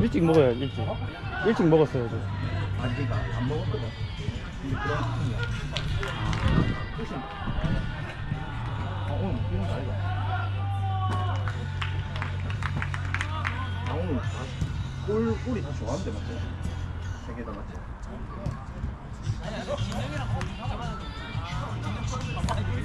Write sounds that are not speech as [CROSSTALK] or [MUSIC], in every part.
일찍 먹어야 일찍. 일찍 먹었어야죠. 아니 그러니까 안 먹었거든. 근데 그런 느낌이야. 훨씬. 아 오늘 이런 거 아니다. 아 오늘 다골 꿀이 다 좋아하는데 맞지? 세개다 맞지? 화이팅! 왼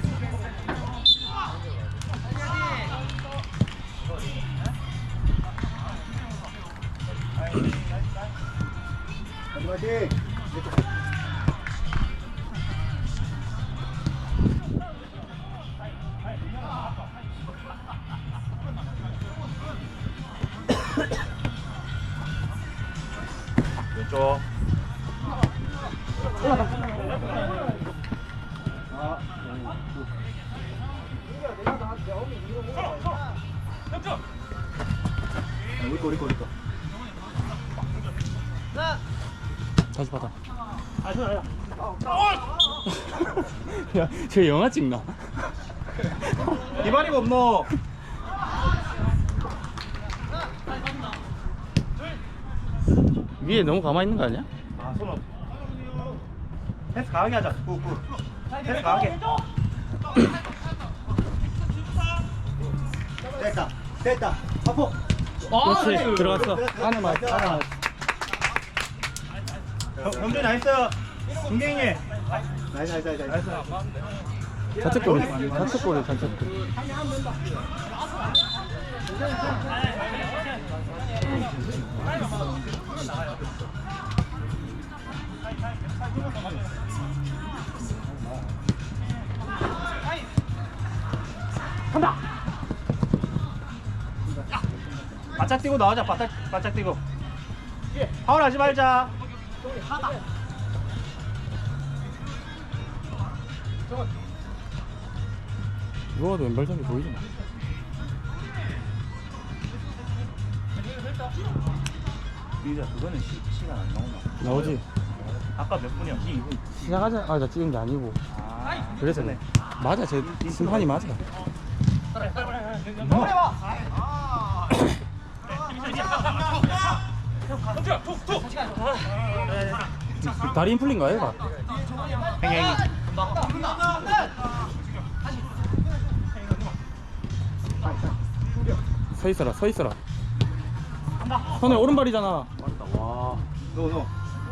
쪽. 아, 야, 저 영화 찍나? 이발이가 없노. 위에 너무 가만히 있는 거 아니야? 아, 손 없. 패스 강하게 하자. 굿, 굿. 패스 강하게. 됐다. 됐다. 아포. 그렇지, 들어갔어. 안에만. 안에만. 경준 나이스. 김경희. 나이스, 나이스, 나이스. 나이스. 자책골, 자책골이 자책골. 바짝 뛰고 나오자. 바짝, 바짝 뛰고. 파울하지 말자. 누워도 왼발잡이 보이잖아. 유자, 그거는 시, 시간 안 나오나? 나오지. 아까 몇 분이야? 12분. 시작하자. 아, 나 찍은 게 아니고. 아, 그래서 그러네. 맞아, 제 심판이 맞아. 다리 힘 풀린 거야, 얘가? 행행 서 있어라, 서 있어라. 손에 오른발이잖아. 맞다. 와. 너, 너.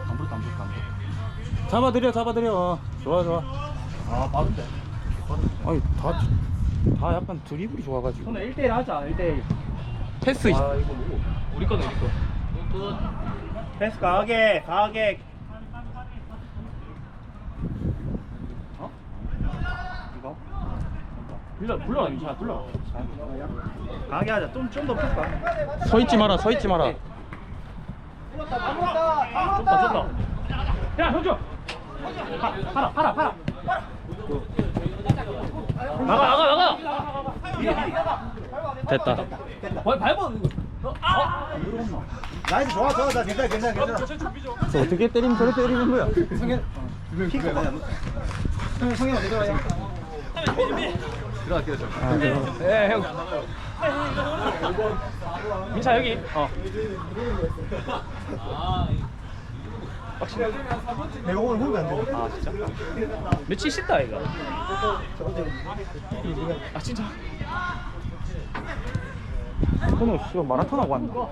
안 불었다, 안 불었다, 안 불었다. 잡아들여, 잡아들여. 어, 좋아, 좋아. 아, 빠른데. 빠른데. 아니, 다, 다 약간 드리블이 좋아가지고. 오늘 1대1 하자, 1대1. 패스. 아, 이거 누구? 우리 거네, 우리 거. 패스 강하게, 강하게. 어? 이거? 불러, 불러, 괜찮아, 불러. 강하게 하자. 좀, 좀더 강하게. 서 있지 마라, 서 있지 마라. 좁다, 좁다. 야, 현주! 파, 팔아, 팔아, 팔아. 나가, 나가, 나가! 됐다. 발, 밟아, 이거. 아! 나이스, 좋아, 좋아. 나 괜찮아, 괜찮아, 괜찮아. 그래서 어떻게 때리면 저렇게 때리는 거야? 성현, 킥 성현, 성현 어디 들어가요? 들어갈게요, 저. 아, 그럼. 예, 형. 민차 여기. 어. 내가 오늘 후배 안 돼. 아 진짜? 며칠 쉰다 이거. 아 진짜? 그는 씨발 마라톤 하고 왔나?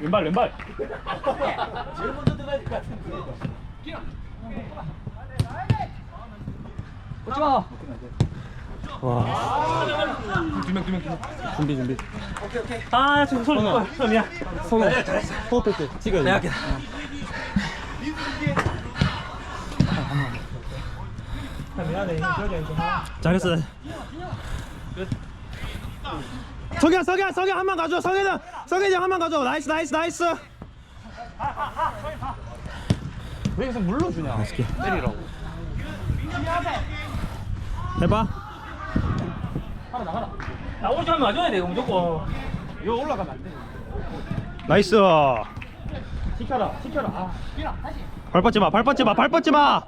왼발 왼발. 오지 마. 와. 두명 두 명 두 명. 준비, 준비. 아 지금 손. 어, 미안. 손을 호흡할 때 찍어야 돼. 내가 미안해. 기억이 안 잘했어. 석현 석현 한번 가져 석현아 석현이 한번 가져 나이스 나이스 나이스 왜 계속 물러주냐? 때리라고. 해봐 하나 나가라. 나 오지 하면 맞아야 돼, 이거 무조건. 이거 올라가면 안 돼. 나이스 시켜라, 시켜라. 아, 발 뻗지 마 발 뻗지 마 발 뻗지 마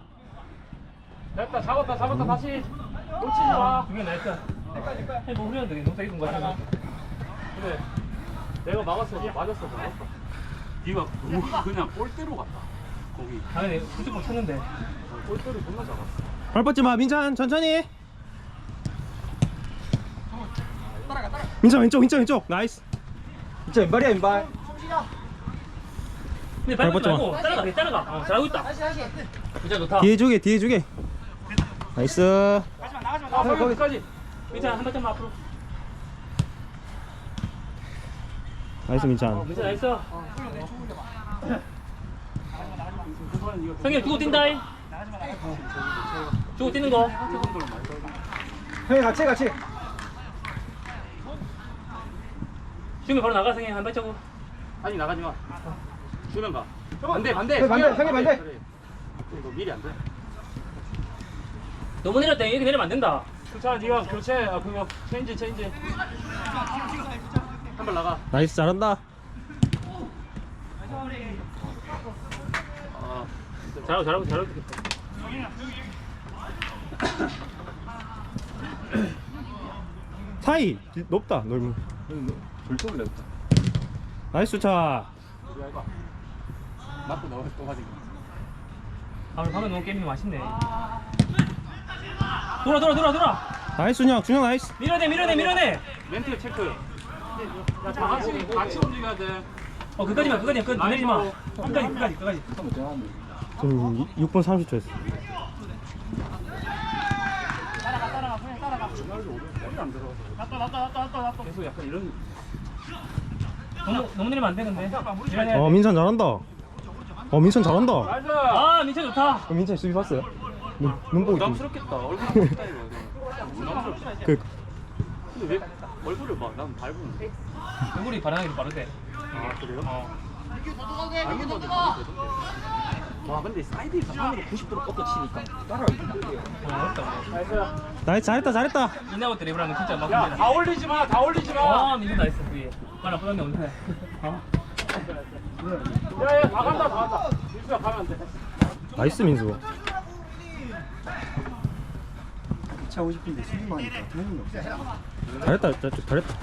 됐다, 잡았다, 잡았다, 다시. 놓치지 마. 그게 나이스. 해보 후려야 돼, 농사 이동 가자. 그래. 내가 막았어. 맞았어. 막았어. 네가 너무 그냥 골대로 갔다. 거기. 당연히 후드볼 쳤는데. 골대로 존나 잡았어. 발 뻗지 마 민찬 천천히 민찬 왼쪽 왼쪽 왼쪽 나이스 진짜 왼발이야 왼발 근데 발 밟지. 말고 따라가. 그냥 따라가. 어, 잘하고 있다. 진짜 좋다. 뒤에 주게 뒤에 주게 나이스 아, 거기까지. 민찬 한 발짝만 앞으로. 나이스 민찬 민찬 나이스. 성현 두고 뛴다 잉. 두고 뛰는 거. 형이 같이 해, 같이 지금 바로 나가 성현 한 발자국. 아니 나가지 마. 주면 가. 반대 반대. 네, 반대, 성현, 반대. 그래. 너 미리 안 돼. 너무 내렸다. 이렇게 내리면 안 된다. 자, 네가 교체, 아 그거 체인지 체인지. 한 발 나가. 나이스 잘한다 아, 잘하고 잘하고 잘하고. 사이 높다 넓은 불똥을 내었다. 나이스 차 우리 알바. 맞고 나와서 또 가지. 아, 오늘 방금 너무 게임이 맛있네. 돌아 돌아 돌아 돌아. 나이스 준영 준영 나이스 밀어내 밀어내 밀어내. 멘트 체크. 야, 다 같이 같이 움직여야 돼. 어 그까지만 그까지 그 내리지 마. 끝까지 끝까지 끝까지. 지금 6분 30초 했어 계속 약간 이런. 너무 너무 내리면 안 되는데. 밀어내. 어 민찬 잘한다 어 민찬 잘한다. 아 민철 좋다. 그 민찬 수비 봤어요? 눈, 눈 보고 있던데. 부담스럽겠다. 얼굴 [LAUGHS] 다 이거. 부담스럽다. 그 근데 왜 얼굴을 막 난 밟으면. 얼굴이 반응하기 빠르대. 아 그래요? 어. 알고 보면 와 근데 사이드에서 안으로 90도로 꺾어 치니까 어, 어렵다. 나이스 잘했다 잘했다. 이나고 때 레브라는 진짜 막. 야. 다 올리지 마 다 올리지 마. 아 민준 나이스 그게. 하나 부담이 없네. 야야 다 간다 다 간다. 민수야 가면 안 돼. 나이스 민수. 차고 싶은데 수비만 하니까 도움이 없어. 잘했다 잘했다. 잘했다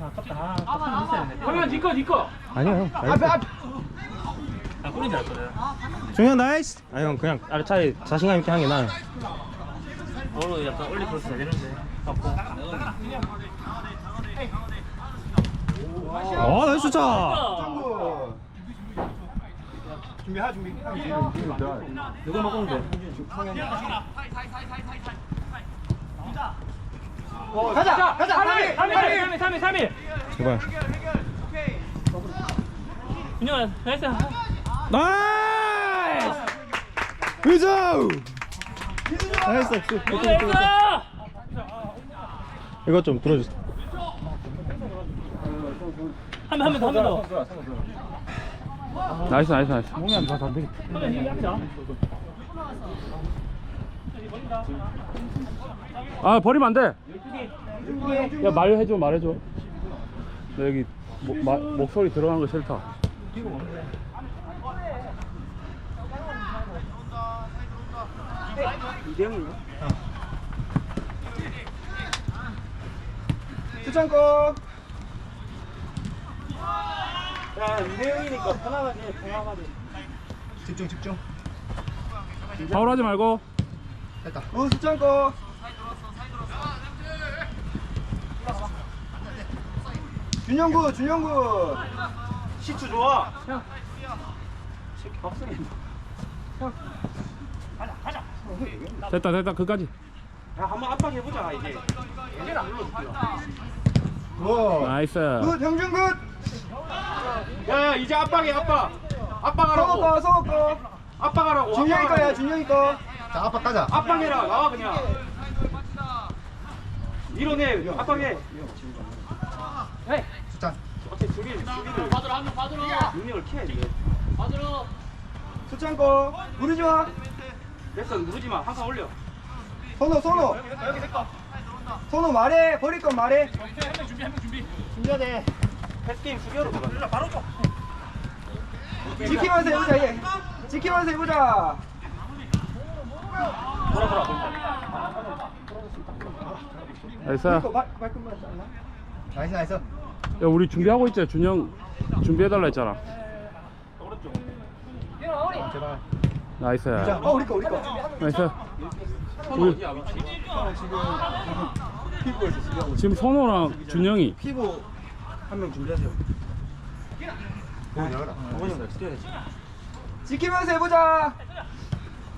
아 아깝다. 아. 있어야 되는데. 형현 니꺼 니꺼 아니야 형 앞에 잘했다 앞아 꼴인 줄 알거든. 준영 나이스 아니 형 그냥 아, 차라리 자신감 있게 한 게 나아 저로 약간 올리 크로스 해야 되는데. 갖고. 어 나이스 차 아, 준비하 준비 누가 먹으면 돼 가자 가자 3일 3일 3일 3일 3일. 제발 준영아 나이스. 나이스 민수 나이스 민준 나이스. 이거 좀 들어주세요 한 번 한 번 더 한 번 더. 나이스 나이스 나이스 몸이 안 좋아서 안 되겠다 한번 얘기합니다. 아 버리면 안돼. 야 말해줘 말해줘. 너 여기 목, 마, 목소리 들어가는 거 싫다. 수찬 거야 이대형이니까 편안하게 편안하게. 집중 집중. 파울하지 말고 됐다. 어 수찬 거. 준영구 준영구. 시추 좋아. 새끼 박스네. 됐다 됐다. 그까지. 야 한번 압박해 보자 이제. 얘를 안 눌러줄게요. 뭐 나이스. 굿 형준 굿. 야 야 이제 압박해 압박. 압박하라고. 거 성호 거 압박하라고. 준영이. 거야 준영이 거 자 아빠 가자. 압박해라. 나와 그냥. 밀어내. 압박해. 수찬 어차피 수비 수비를 받으러 한명 받으러. 능력을 키워야 돼. 수찬 거. 누르지 마. 됐어 누르지 마. 항상 올려. 선호 선호. 선호 말해. 버릴 건 말해. 패스 게임 수비하러 들어가. 바로 줘 지키면서 해보자 얘. 지키면서 해보자 나이스. 야? 나이스 나이스. 우리 준비하고 있자. 준영 준비해달라 했잖아. 제발. 나이스. 자, 어 우리 거 우리 거. 나이스. 우리 피부에서. 지금 선호랑 준영이. 피부 한 명 준비하세요. 나가라. 지키면서 해보자.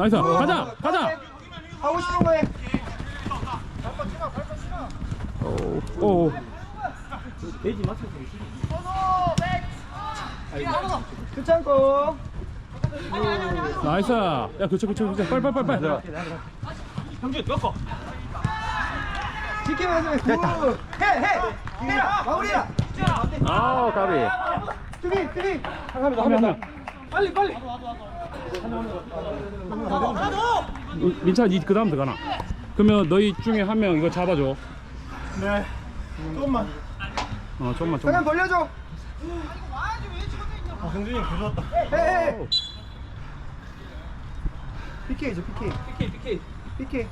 나이스. 가자. 가자. 하고 싶은 거 해. 오. 오. 괜찮고. 나이스. 야, 교체 교체 교체. 빨리 빨리 빨리 빨리. 지키면서 해. 굿. 해 해. 해라. 마무리라. 아, 까비. 수비 수비. 하면 하면. 빨리 빨리. 민- 민찬 니 그 다음 들어가나? 그러면 너희 중에 한 명 이거 잡아줘. 네 조금만 어, 잠깐 좀만. 벌려줘. 아 경준이 해 해. PK죠 PK. PK PK. PK.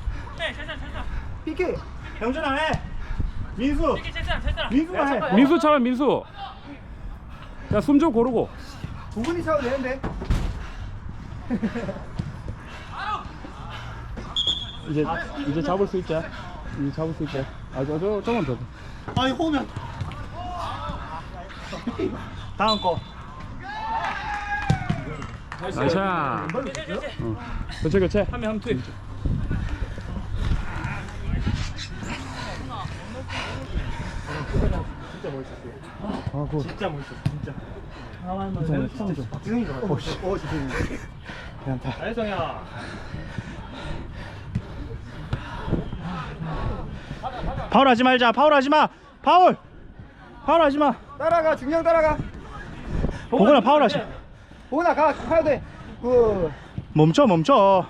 PK. 경준아 해 민수 민수가 해 민수 차라 민수. 야, 숨 좀 고르고. 두 분이 차도 되는데. [LAUGHS] 이제 이제 잡을 수 있지? 이제 잡을 수 있지? 아, 저, 저, 조금만 더. 아니 호면 다음 거 나이스. 어. 교체 교체. 하면 하면 투입. 아, 그 진짜 멋있어 진짜 지성이 좋아. 어, 씨. 어, 지성이. 괜찮다. 나이성이야 파울 하지 말자 파울 하지 마 파울 파울 하지 마 따라가, 중량 따라가. 보거나 파울 하지 보나 가, 가야 돼. 그 멈춰 멈춰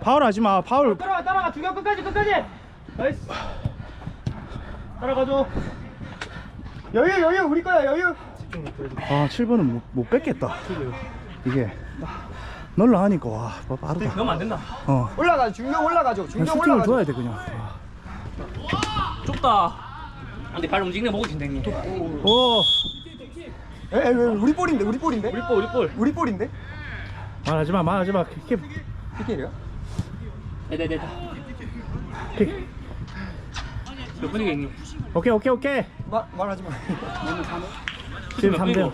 파울 하지 마 파울 따라가, 따라가, 중량 끝까지, 끝까지. 나이스. 따라가줘. 여유, 여유, 우리 거야, 여유. 아 7번은 못, 못 뺏겠다 이게 널라 하니까 와뭐 빠르다 넣으면 안 된다. 어 올라가, 중량 올라가죠. 슈팅을 올라가죠. 줘야 돼 그냥 좁다. 근데 발 움직이는 거 보고 있는데 형님. 오 에, 에, 에, 우리 볼인데, 우리 볼인데. 우리 볼, 우리 볼. 우리 볼인데. 말하지 마 말하지 마 킥, PK래요? 네네네. 킥. 몇 분이게 형님? 오케이 오케이 오케이 말 말하지 마. 지금 몇 분이고? 3대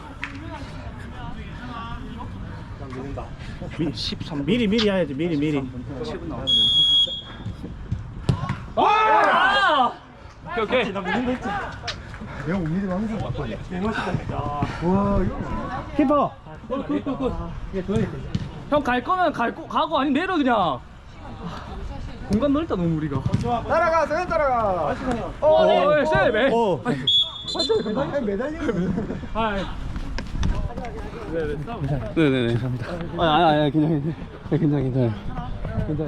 미, 13 미리 미리 해야지 미리 미리 아! 오케이 오케이. 형, 우리도 항상 맞거든요. 와, 이거. 키퍼 형갈 거면 갈 거, 가고 아니 내려 그냥. 공간 넓다 너무 우리가. 따라가, 서현 따라가. 어, 어, 어, 쎄, 매. 오 매달, 매달리는. 네네네. 감사합니다. 아, 아니, 아니, 괜찮아, 괜찮아. 괜찮아, 괜찮아.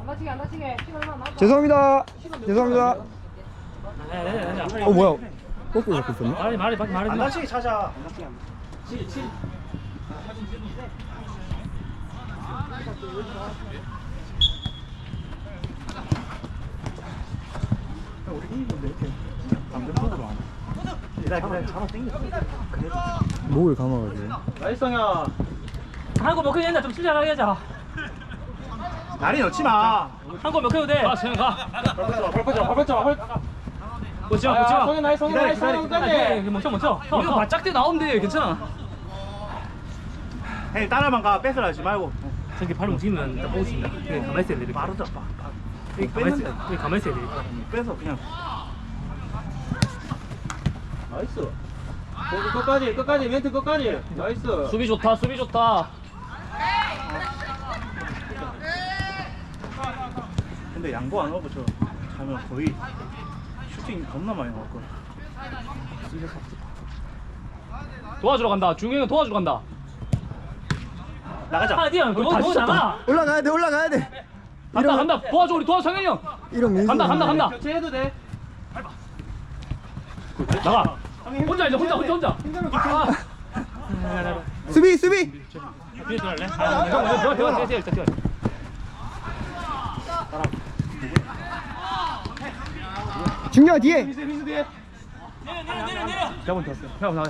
안 다치게 안 다치게 시간 얼마 안 남았다 죄송합니다. 죄송합니다. 어, 뭐야? 거꾸로 잡고 있었네? 말해 말해 말해 말해. 안 다치게 찾아 목을 감아가지고. 나이성야. 한거 몇 킬로 된다 좀 침착하게 하자. 다리 넣지 마 한거 몇 킬로 돼? 가, 세영 가. 발뻗자, 발뻗자, 발뻗자. 보지 마, 보지 마. 성현 나이, 성현 나이, 성현 나이. 멈춰, 멈춰. 이거 바짝 때 나오면 돼, 괜찮아. 형 따라만 가 뺏으라 하지 말고 저기 발 움직이면 딱 보고 있습니다. 그냥 가만히 있어야 돼. 빠, 빠. 여기 가만히 있어야 돼. 여기 가만히 있어야 돼. 뺏어 그냥 나이스. 거기 끝까지, 끝까지, 멘트 끝까지. 나이스. 수비 좋다, 수비 좋다. 근데 양보 안 하고 저 가면 거의 슈팅 겁나 많이 나올 거야 도와주러 간다. 중형은 도와주러 간다. 나가자 아, 니야, 너, 너 나가. 올라가야 돼, 올라가야 돼. 간다, 간다. 도와줘, 우리 도와줘, 성현이 형. 이런 민수. 간다, 간다, 간다. 교체해도 돼. 나가. 혼자 이제 혼자 혼자 혼자. 아, 수비 수비 뒤에 들어갈래? 아, 형 먼저 들어가 들어가 들어가 들어가. 중요하 뒤에 잡은 쳤어. 형 나와.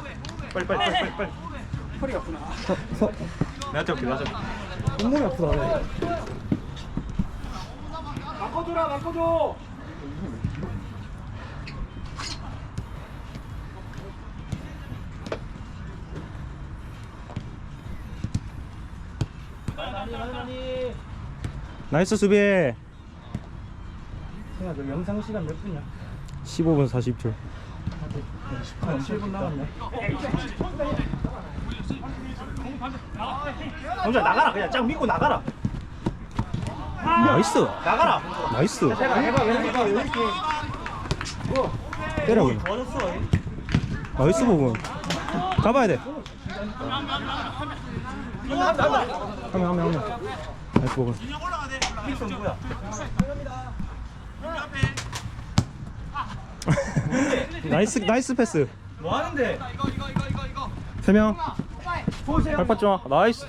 빨리 빨리 빨리 빨리. 온몸이 아프다 바꿔줘라 바꿔줘. 나이스 수비 영상 시간 몇 분이야? 15분 40초 7분 남았네. 형자 나가라 그냥 짱 믿고 나가라 나이스 나가라. 나이스. 해봐 해봐 해봐 이렇게 때려 그냥. 나이스 부분 잡아야 돼. 한 명 한 명 한 명. 나이스 부분 [LAUGHS] 나이스 나이스 패스. 뭐 하는데? 세명. 발받지 마 나이스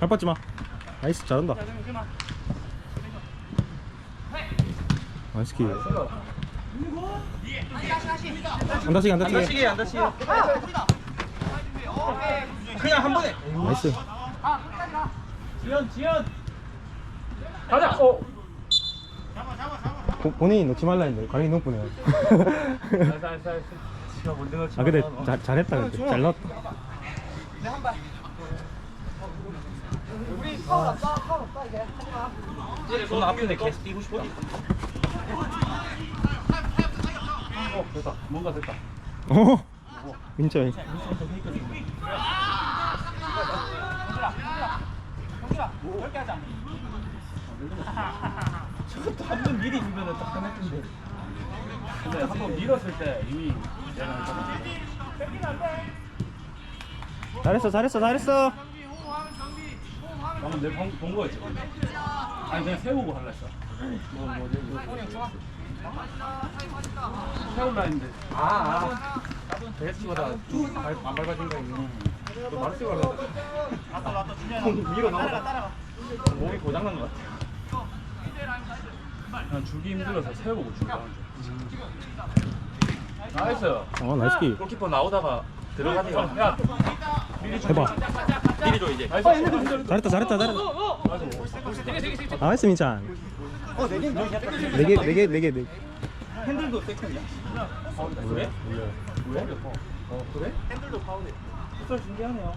발받지 마. 나이스 잘한다. 나이스 키. 안 다치게 안 다치게 안 다치게 그냥 한 번에. 나이스. 지연 지연. 가자. 어. 보- 본인이 놓지 말라 했는데 강이 높으네 알았어 알았어 알았어. 지가 뭔데 넣지 아 근데 마. 자, 잘했다 근데 잘 넣었다 손 아픈데 계속 뛰고 싶어. 어 됐다. 뭔가 됐다. 어 민철 한 번 미리 주면은 딱 끝날 텐데 근데 한 번 밀었을 때 이미 내가 잘했어 잘했어 잘했어 방금 내본 거였지. 아니 그냥 세우고 할라 했어. 뭐 뭐지? 세울라 했는데. 아 아 베스보다 안 밟아진 거 있는. 너 마르스 가려. 밀어 넣어 몸이 고장난 것 같아. 그냥 주기 힘들어서 세우고 주기 하는 줄. 나이스. 어 나이스 키 골키퍼 나오다가 들어가니까. 야, 해봐 미리 줘 이제. 나이스. 잘했다 잘했다 잘했다 나이스 민찬 어네 개. 네개 네개 네개 네 핸들도 세컨이야 그래? 어 그래? 핸들도 파울이야 풋살 준비하네요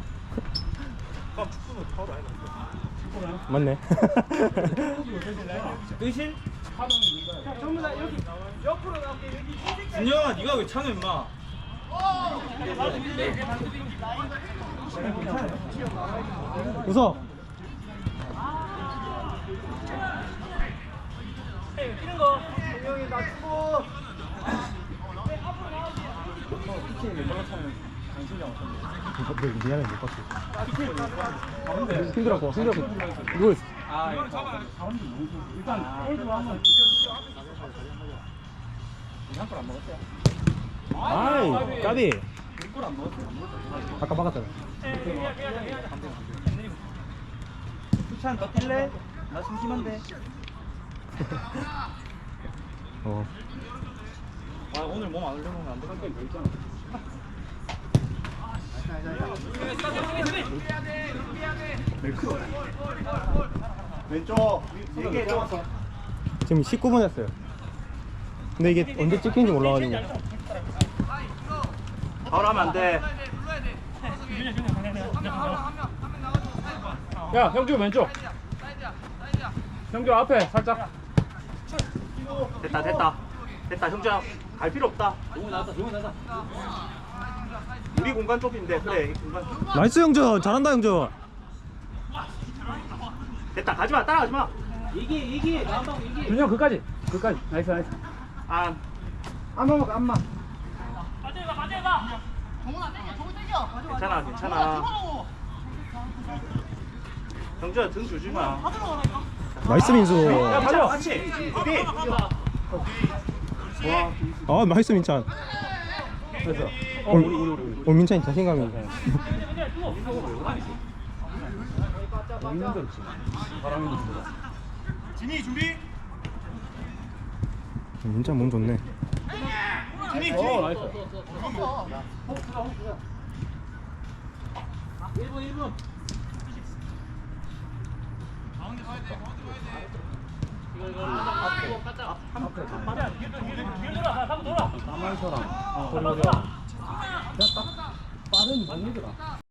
그럼 축구는 파울 아니야 맞네. 의실? 전부 다 여기 옆으로 나올게 여기 준영아 니가 왜 차는 임마 웃어 미안해 못 봤어 힘들었고 힘들었고 이거 일단 골드 한번. 아이 까비 아까 막았잖아 수찬 더 뛸래? 나 심심한데 [LAUGHS] 어 아 오늘 몸안 흘려놓으면 안 돼. 왼쪽 지금 19분 했어요. 근데 이게 언제 찍힌지 몰라가지고. 바로 하면 안 돼. 야 형주 왼쪽. 형주 앞에 살짝. 됐다 됐다. 됐다 형제야. 갈 필요 없다. 너무 나왔다 너무 나왔다 우리 공간 좁힌데. 그래 이 공간 나이스 형준 잘한다 형준 됐다. 가지마. 따라가지마. 이기 이기. 나온다고 이기. 준영 끝까지. 끝까지. 나이스 나이스. 안 안마 안마 괜찮아 괜찮아. 경주야 등 주지 마. 나이스 민수. 야 달려 같이. 우리. 아 나이스 민찬. 오늘 오늘 민찬이 자신감이. 진이 준비. 민찬 몸 좋네. 진이 진이. 어 나이스 1분 1분 까만 사람 허리 허리 그냥 딱 빠른 달리더라